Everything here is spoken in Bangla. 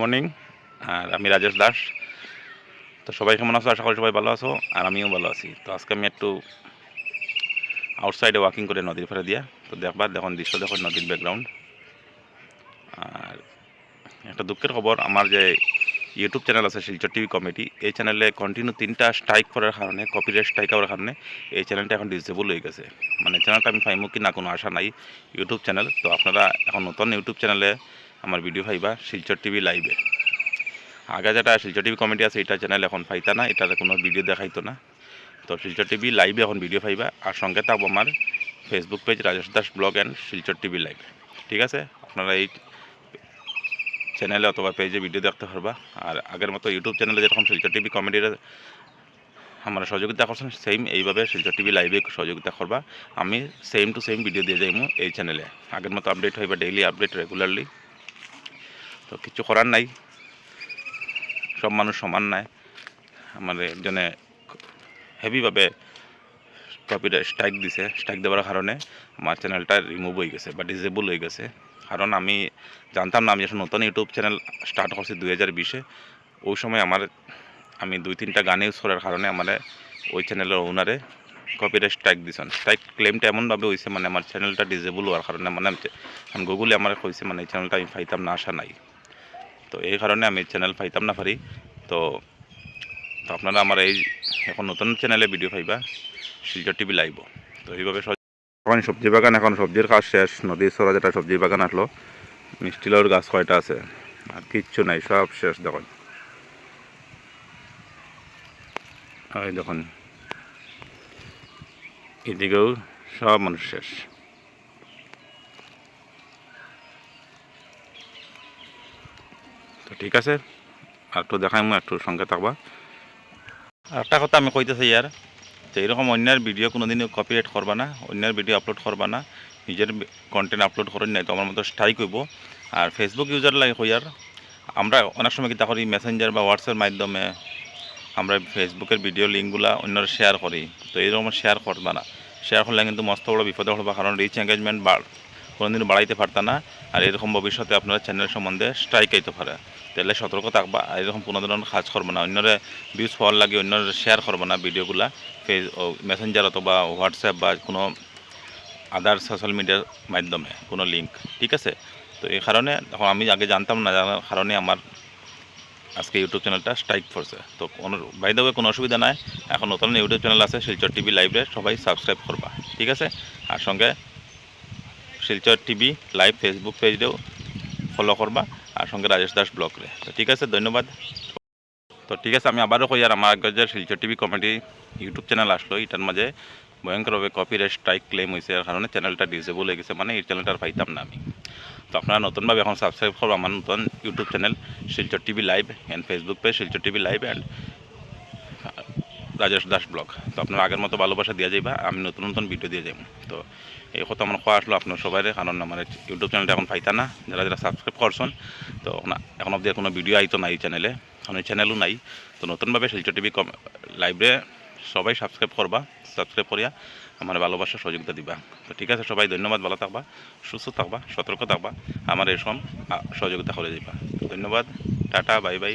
মর্নিং আর আমি রাজেশ দাস। তো সবাই কেমন আছো? আশা করি সবাই ভালো আছো, আর আমিও ভালো আছি। তো আজকে আমি একটু আউটসাইডে ওয়াকিং করে নদীর ফেরে দিয়া, তো দেখবা দেখুন দৃশ্য দেখুন নদীর ব্যাকগ্রাউন্ড আর একটা দুঃখের খবর, আমার যে ইউটিউব চ্যানেল আছে, শিলচর টিভি কমিটি এই চ্যানেলে কন্টিনিউ তিনটা স্ট্রাইক করার কারণে কপিরাইট স্ট্রাইক হওয়ার কারণে, এই চ্যানেলটা এখন ডিসেবল হয়ে গেছে। মানে চ্যানেলটা আমি পাইমু কি না কোনো আশা নাই ইউটিউব চ্যানেল তো আপনারা এখন নতুন ইউটিউব চ্যানেলে আমার ভিডিও পাইবা শিলচর টিভি লাইভে আগে যেটা শিলচর টিভি কমেডি আছে, এটা চ্যানেল এখন পাইতা না, এটার কোনো ভিডিও দেখাইতো না। তো শিলচর টিভি লাইভে এখন ভিডিও পাইবা আর সঙ্গে থাকব আমার Facebook page Rajesh Das blog and Silchar TV live ঠিক আছে? আপনারা এই চ্যানেলে অথবা পেজে ভিডিও দেখতে পারবা। আর আগের মতো ইউটিউব চ্যানেলে যেরকম শিলচর টিভি কমেডির আমার সহযোগিতা করছেন সেম এইভাবে শিলচর টিভি লাইভে সহযোগিতা করবা। আমি সেম টু সেম ভিডিও দিয়ে যাইমু এই চ্যানেলে আগের মতো আপডেট হইবা ডেইলি আপডেট রেগুলারলি তো কিছু করার নাই। সব মানুষ সমান নাই। আমার একজনে হেভিভাবে কপিরাইট স্ট্রাইক দিছে। স্ট্রাইক দেওয়ার কারণে আমার চ্যানেলটা রিমুভ হয়ে গেছে বা ডিসেবল হয়ে গেছে। কারণ আমি জানতাম না, আমি যখন নতুন ইউটিউব চ্যানেল স্টার্ট করছি দুই হাজার বিশে, ওই সময় আমার, আমি দুই, তিনটা গান ইউজ করার কারণে আমার ওই চ্যানেলের ওনারে কপিরাইট স্ট্রাইক দিছেন। স্ট্রাইক ক্লেমটা এমনভাবে হয়েছে মানে আমার চ্যানেলটা ডিসেবল হওয়ার কারণে মানে গুগলে আমার কইছে মানে এই চ্যানেলটা আমি পাইতাম না আসা নাই। তো এই কারণে আমি চ্যানেল পাইতাম না পারি তো তো আপনারা আমার এই এখন নতুন চ্যানেলে ভিডিও পাইবা শিলচর টিভি লাইভ তো এইভাবে এখন সবজি বাগান, এখন সবজির কাজ শেষ। নদীর সরা যেটা সবজি বাগান আসলো মিষ্টিলাউর গাছ কয়টা আছে? আর কিচ্ছু নাই, সব শেষ, দেখুন। ওই দেখুন। এদিকেও সব মানুষ শেষ। তো ঠিক আছে আর একটু দেখাই মু একটু সঙ্গে থাকবা। একটা কথা আমি কইতেছি ইয়ার যে এরকম অন্যের ভিডিও কোনোদিনও কপিরাইট করবা না অন্যের ভিডিও আপলোড করবা না, নিজের কন্টেন্ট আপলোড করেন নাই তো আমার মতো স্ট্রাইক হইব। আর ফেসবুক ইউজার লাগে হইয়ার, আমরা অনেক সময় কিতা করি মেসেঞ্জার বা হোয়াটসঅ্যাপের মাধ্যমে আমরা ফেসবুকের ভিডিও লিঙ্কগুলা অন্যরা শেয়ার করি। তো এইরকম শেয়ার করবা না। শেয়ার করলে কিন্তু মস্ত বড় বিপদে পড়বা, কারণ রিচ এঙ্গেজমেন্ট বাড় কোনোদিন বাড়াইতে পারতা না। আর এরকম ভবিষ্যতে আপনারা চ্যানেল সম্বন্ধে স্ট্রাইক আইতে পারে। তাহলে সতর্ক থাকবা, এরকম কোনো ধরনের কাজ করব না। অন্যরা ভিউজ পাওয়ার লাগে অন্যরা শেয়ার করব না ভিডিওগুলা ফেস মেসেঞ্জার অথবা হোয়াটসঅ্যাপ বা কোনো আদার সোশ্যাল মিডিয়ার মাধ্যমে, কোনো লিঙ্ক ঠিক আছে? তো এই কারণে আমি আগে জানতাম না জানার কারণে আমার আজকে ইউটিউব চ্যানেলটা স্ট্রাইক করছে। তো কোনো বাই কোনো অসুবিধা নাই। এখন নতুন ইউটিউব চ্যানেল আছে, শিলচর টিভি লাইভে সবাই সাবস্ক্রাইব করবা, ঠিক আছে? আর সঙ্গে শিলচর টিভি, লাইভ ফেসবুক পেজেও ফলো করবা আর সঙ্গে রাজেশ দাস ব্লগরে তো ঠিক আছে, ধন্যবাদ। তো ঠিক আছে, আমি আবারও কই, আর আমার আগে যে Silchar TV comedy YouTube channel আসলো, এটার মাঝে ভয়ঙ্করভাবে কপিরাইট স্ট্রাইক ক্লেম হয়েছে এর কারণে চ্যানেলটা ডিসেবল হয়ে গেছে মানে এই চ্যানেলটা পাইতাম না আমি। তো আপনারা নতুনভাবে এখন সাবস্ক্রাইব করব আমার নতুন YouTube channel Silchar TV live and Facebook page Silchar TV live and Rajesh Das blog. তো আপনার আগের মতো ভালোবাসা দিয়ে যাইবা, আমি নতুন নতুন ভিডিও দিয়ে যাব তো এই কথা আমার খোয়া আসলো আপনার সবাই কারণ আমার ইউটিউব চ্যানেলটা এখন পাইতা না, যারা যারা সাবস্ক্রাইব করছেন তো এখন অব্দি কোনো ভিডিও আইতো না এই চ্যানেলে এখন চ্যানেলও নাই। তো নতুনভাবে শিলচর টিভি কম লাইভে সবাই সাবস্ক্রাইব করবা সাবস্ক্রাইব করিয়া আমার ভালোবাসা সহযোগিতা দিবা। তো ঠিক আছে সবাই, ধন্যবাদ, ভালো থাকবা, সুস্থ থাকবা, সতর্ক থাকবা, আমার এরকম সহযোগিতা করে দিবা ধন্যবাদ, টাটা, বাই বাই।